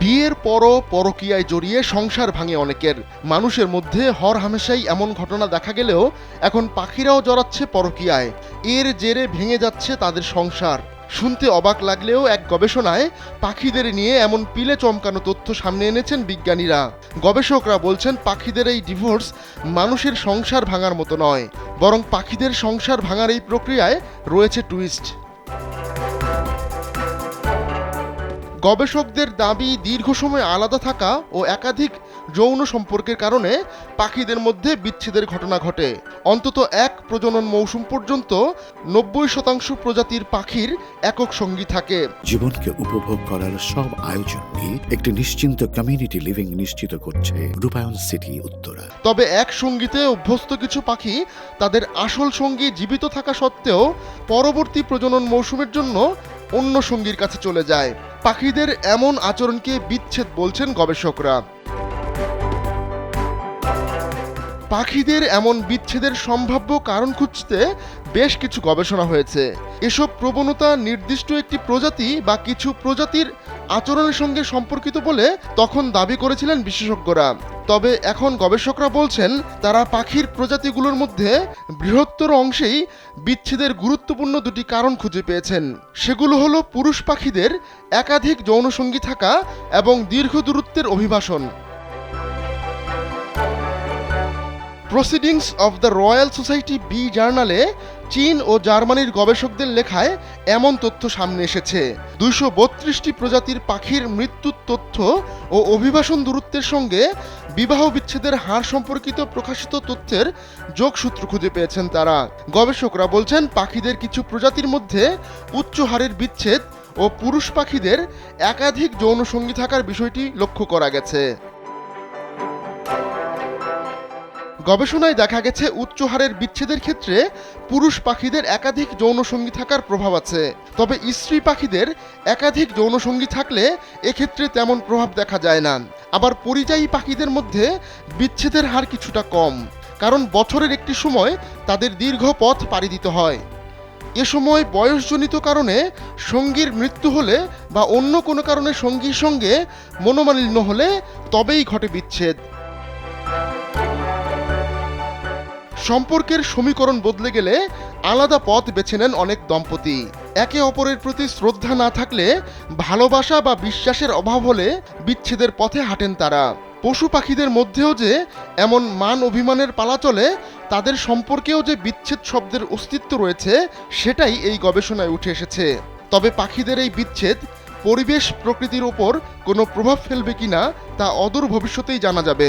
বিয়ের পরও পরকীয়ায় জড়িয়ে সংসার ভাঙে অনেকের। মানুষের মধ্যে হর হামেশাই এমন ঘটনা দেখা গেলেও এখন পাখিরাও জড়াচ্ছে পরকীয়ায়। এর জেরে ভেঙে যাচ্ছে তাদের সংসার। শুনতে অবাক লাগলেও এক গবেষণায় পাখিদের নিয়ে এমন পিলে চমকানো তথ্য সামনে এনেছেন বিজ্ঞানীরা। গবেষকরা বলছেন পাখিদের এই ডিভোর্স মানুষের সংসার ভাঙার মতো নয়, বরং পাখিদের সংসার ভাঙার এই প্রক্রিয়ায় রয়েছে টুইস্ট। গবেষকদের দাবি দীর্ঘ সময় আলাদা থাকা ও একাধিক যৌন সম্পর্কের কারণে পাখিদের মধ্যে বিচ্ছেদের ঘটনা ঘটে। অন্তত এক প্রজনন মৌসুম পর্যন্ত নব্বই শতাংশ প্রজাতির পাখির একক সঙ্গী থাকে। জীবনকে উপভোগ করার সব আয়োজন নিয়ে একটি নিশ্চিন্ত কমিউনিটি লিভিং নিশ্চিত করছে রূপায়ণ সিটি উত্তরা। তবে এক সঙ্গীতে অভ্যস্ত কিছু পাখি তাদের আসল সঙ্গী জীবিত থাকা সত্ত্বেও পরবর্তী প্রজনন মৌসুমের জন্য অন্য সঙ্গীর কাছে চলে যায়। পাখিদের এমন আচরণকে বিচ্ছেদ বলছেন গবেষকরা। পাখিদের এমন বিচ্ছেদের সম্ভাব্য কারণ খুঁজতে বেশ কিছু গবেষণা হয়েছে। এসব প্রবণতা নির্দিষ্ট একটি প্রজাতি বা কিছু প্রজাতির আচরণের সঙ্গে সম্পর্কিত বলে তখন দাবি করেছিলেন বিশেষজ্ঞরা। তবে এখন গবেষকরা বলছেন, তারা পাখির প্রজাতিগুলোর মধ্যে বৃহত্তর অংশেই বিচ্ছেদের গুরুত্বপূর্ণ দুটি কারণ খুঁজে পেয়েছেন। সেগুলো হলো পুরুষ পাখিদের একাধিক যৌনসঙ্গী থাকা এবং দীর্ঘ দূরত্বের অভিবাসন। Proceedings of the Royal Society B জার্নালে চীন ও জার্মানির গবেষকদের লেখায় এমন তথ্য সামনে এসেছে। দুইশো বত্রিশটি প্রজাতির পাখির মৃত্যুর তথ্য ও অভিবাসন দূরত্বের সঙ্গে বিবাহ বিচ্ছেদের হার সম্পর্কিত প্রকাশিত তথ্যের যোগসূত্র খুঁজে পেয়েছেন তারা। গবেষকরা বলছেন, পাখিদের কিছু প্রজাতির মধ্যে উচ্চ হারের বিচ্ছেদ ও পুরুষ পাখিদের একাধিক যৌনসঙ্গী থাকার বিষয়টি লক্ষ্য করা গেছে। গবেষণায় দেখা গেছে উচ্চ হারের বিচ্ছেদের ক্ষেত্রে পুরুষ পাখিদের একাধিক যৌনসঙ্গী থাকার প্রভাব আছে। তবে স্ত্রী পাখিদের একাধিক যৌনসঙ্গী থাকলে এক্ষেত্রে তেমন প্রভাব দেখা যায় না। আবার পরিযায়ী পাখিদের মধ্যে বিচ্ছেদের হার কিছুটা কম, কারণ বছরের একটি সময় তাদের দীর্ঘ পথ পাড়ি দিতে হয়। এ সময় বয়সজনিত কারণে সঙ্গীর মৃত্যু হলে বা অন্য কোনো কারণে সঙ্গীর সঙ্গে মনোমালিন্য হলে তবেই ঘটে বিচ্ছেদ। সম্পর্কের সমীকরণ বদলে গেলে আলাদা পথ বেছে নেন অনেক দম্পতি। একে অপরের প্রতি শ্রদ্ধা না থাকলে ভালোবাসা বা বিশ্বাসের অভাব হলে বিচ্ছেদের পথে হাঁটেন তারা। পশু পাখিদের মধ্যেও যে এমন মান অভিমানের পালা চলে, তাদের সম্পর্কেও যে বিচ্ছেদ শব্দের অস্তিত্ব রয়েছে, সেটাই এই গবেষণায় উঠে এসেছে। তবে পাখিদের এই বিচ্ছেদ পরিবেশ প্রকৃতির ওপর কোনো প্রভাব ফেলবে কিনা তা অদূর ভবিষ্যতেই জানা যাবে।